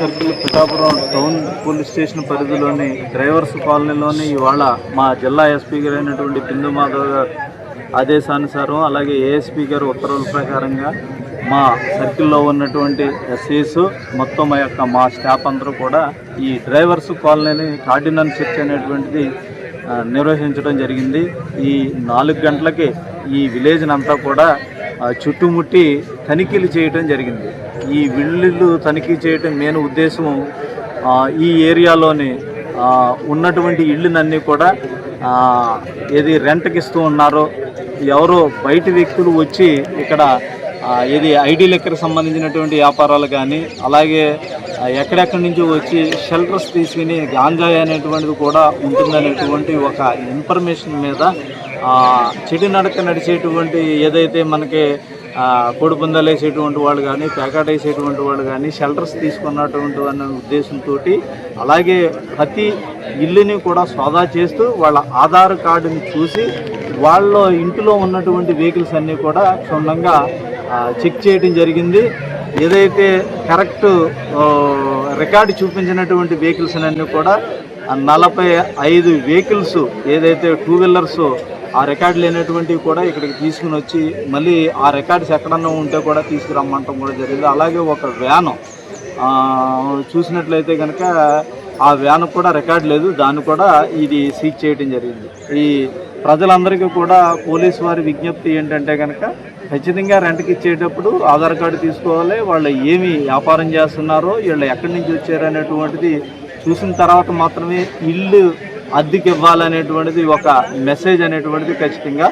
Circle Pithapuram town police station పరిధిలోని drivers కాలనీలోని ఇవాళ మా జిల్లా ఎస్పీ గారు అయినటువంటి బిందు మాధవ్ గారు ఆదేశానుసారం అలాగే ఏఎస్పీ గారు ఉత్తర్వుల ప్రకారంగా మా సర్కిల్లో ఉన్నటువంటి ఎస్సీస్ మొత్తం మా యొక్క మా స్టాఫ్ అందరూ కూడా ఈ డ్రైవర్స్ కాలనీని కార్డినల్ సెర్చ్ అనేటువంటిది నిర్వహించడం జరిగింది. ఈ నాలుగు గంటలకి ఈ విలేజ్ అంతా కూడా చుట్టుముట్టి తనిఖీలు చేయటం జరిగింది. ఈ విల్లులు తనిఖీ చేయటం మెయిన్ ఉద్దేశం ఈ ఏరియాలోని ఉన్నటువంటి ఇళ్ళునన్నీ కూడా ఏది రెంట్కి ఇస్తూ ఉన్నారో ఎవరో బయట వ్యక్తులు వచ్చి ఇక్కడ ఏది ఐడి లెక్కకు సంబంధించినటువంటి వ్యాపారాలు కానీ అలాగే ఎక్కడెక్కడి నుంచి వచ్చి షెల్టర్స్ తీసుకుని గాంజాయి అనేటువంటిది కూడా ఉంటుందనేటువంటి ఒక ఇన్ఫర్మేషన్ మీద చెడు నడక నడిచేటువంటి ఏదైతే మనకి ఆ, వేసేటువంటి వాళ్ళు కానీ ప్యాకెట్ వేసేటువంటి వాళ్ళు కానీ షెల్టర్స్ తీసుకున్నటువంటి అనే ఉద్దేశంతో అలాగే ప్రతి ఇల్లుని కూడా సోదా చేస్తూ వాళ్ళ ఆధార్ కార్డుని చూసి వాళ్ళ ఇంటిలో ఉన్నటువంటి వెహికల్స్ అన్నీ కూడా క్షుణ్ణంగా చెక్ చేయడం జరిగింది. ఏదైతే కరెక్ట్ రికార్డు చూపించినటువంటి వెహికల్స్ అన్నీ కూడా నలభై ఐదు వెహికల్స్ ఏదైతే టూ వీలర్స్ ఆ రికార్డు లేనటువంటివి కూడా ఇక్కడికి తీసుకుని వచ్చి మళ్ళీ ఆ రికార్డ్స్ ఎక్కడన్నా ఉంటే కూడా తీసుకురమ్మంటం కూడా జరిగింది. అలాగే ఒక వ్యాను చూసినట్లయితే కనుక ఆ వ్యాన్ కూడా రికార్డ్ లేదు. దాన్ని కూడా ఇది సీజ్ చేయడం జరిగింది. ఈ ప్రజలందరికీ కూడా పోలీస్ వారి విజ్ఞప్తి ఏంటంటే కనుక ఖచ్చితంగా రెంట్కి ఇచ్చేటప్పుడు ఆధార్ కార్డు తీసుకోవాలి. వాళ్ళు ఏమి వ్యాపారం చేస్తున్నారో వీళ్ళు ఎక్కడి నుంచి వచ్చారు అనేటువంటిది చూసిన తర్వాత మాత్రమే ఇల్లు అద్దెకి ఇవ్వాలనేటువంటిది ఒక మెసేజ్ అనేటువంటిది ఖచ్చితంగా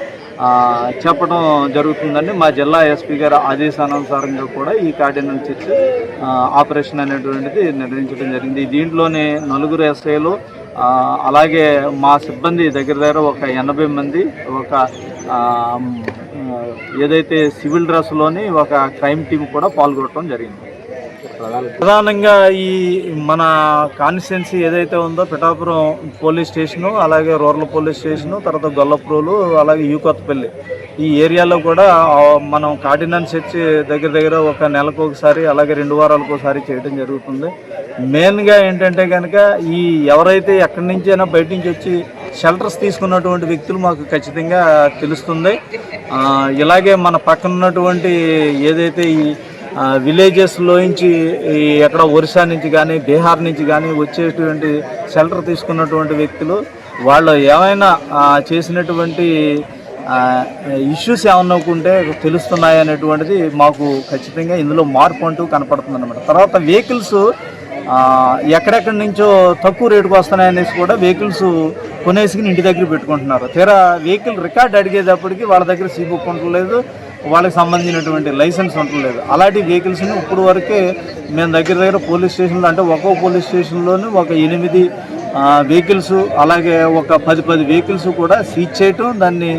చెప్పడం జరుగుతుందని మా జిల్లా ఎస్పీ గారి ఆదేశానుసారంగా కూడా ఈ కార్డినల్ ఇచ్చి ఆపరేషన్ అనేటువంటిది నిర్వహించడం జరిగింది. దీంట్లోనే నలుగురు ఎస్ఐలు అలాగే మా సిబ్బంది దగ్గర దగ్గర ఒక ఎనభై మంది ఒక ఏదైతే సివిల్ డ్రెస్లోని ఒక క్రైమ్ టీం కూడా పాల్గొనడం జరిగింది. ప్రధానంగా ఈ మన కాన్స్టిట్యున్సీ ఏదైతే ఉందో పిఠాపురం పోలీస్ స్టేషను అలాగే రూరల్ పోలీస్ స్టేషను తర్వాత గొల్లప్రోలు అలాగే యూకొత్తపల్లి ఈ ఏరియాలో కూడా మనం కార్డినెన్స్ ఇచ్చి దగ్గర దగ్గర ఒక నెలకు ఒకసారి అలాగే రెండు వారాలకు ఒకసారి చేయడం జరుగుతుంది. మెయిన్గా ఏంటంటే కనుక ఈ ఎవరైతే ఎక్కడి నుంచి అయినా బయట నుంచి వచ్చి షెల్టర్స్ తీసుకున్నటువంటి వ్యక్తులు మాకు ఖచ్చితంగా తెలుస్తుంది. ఇలాగే మన పక్కన ఉన్నటువంటి ఏదైతే ఈ విలేజెస్లో నుంచి ఈ ఎక్కడ ఒరిస్సా నుంచి కానీ బీహార్ నుంచి కానీ వచ్చేటువంటి షెల్టర్ తీసుకున్నటువంటి వ్యక్తులు వాళ్ళు ఏమైనా చేసినటువంటి ఇష్యూస్ ఏమన్నా ఉంటే తెలుస్తున్నాయి అనేటువంటిది మాకు ఖచ్చితంగా ఇందులో మార్పు అంటూ కనపడుతుంది అనమాట తర్వాత వెహికల్స్ ఎక్కడెక్కడి నుంచో తక్కువ రేటుకు వస్తున్నాయి అనేసి కూడా వెహికల్స్ కొనేసుకుని ఇంటి దగ్గర పెట్టుకుంటున్నారు. తీరా వెహికల్ రికార్డ్ అడిగేటప్పటికి వాళ్ళ దగ్గర సీ బుక్ ఉండలేదు వాళ్ళకి సంబంధించినటువంటి లైసెన్స్ ఉండలేదు అలాంటి వెహికల్స్ని ఇప్పుడు వరకే మేము దగ్గర దగ్గర పోలీస్ స్టేషన్లో అంటే ఒక్కో పోలీస్ స్టేషన్లోనే ఒక ఎనిమిది వెహికల్స్ అలాగే ఒక పది పది వెహికల్స్ కూడా సీజ్ చేయటం దాన్ని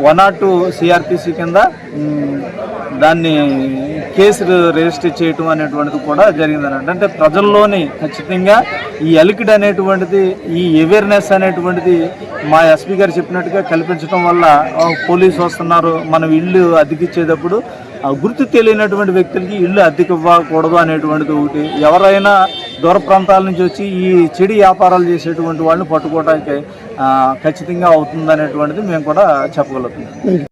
వన్ నాట్ టూ సిఆర్పిసి కింద దాన్ని కేసు రిజిస్టర్ చేయటం అనేటువంటిది కూడా జరిగింది అంటే ప్రజల్లోని ఖచ్చితంగా ఈ అలికిడ్ అనేటువంటిది ఈ అవేర్నెస్ అనేటువంటిది మా ఎస్పీ గారు చెప్పినట్టుగా కల్పించడం వల్ల పోలీసు వస్తున్నారు మనం ఇల్లు అద్దెకిచ్చేటప్పుడు గుర్తు తెలియనటువంటి వ్యక్తులకి ఇల్లు అద్దెకి ఇవ్వకూడదు అనేటువంటిది ఒకటి. ఎవరైనా దూర ప్రాంతాల నుంచి వచ్చి ఈ చెడు వ్యాపారాలు చేసేటువంటి వాళ్ళని పట్టుకోవడానికి ఖచ్చితంగా అవుతుంది అనేటువంటిది మేము కూడా చెప్పగలుగుతున్నాం.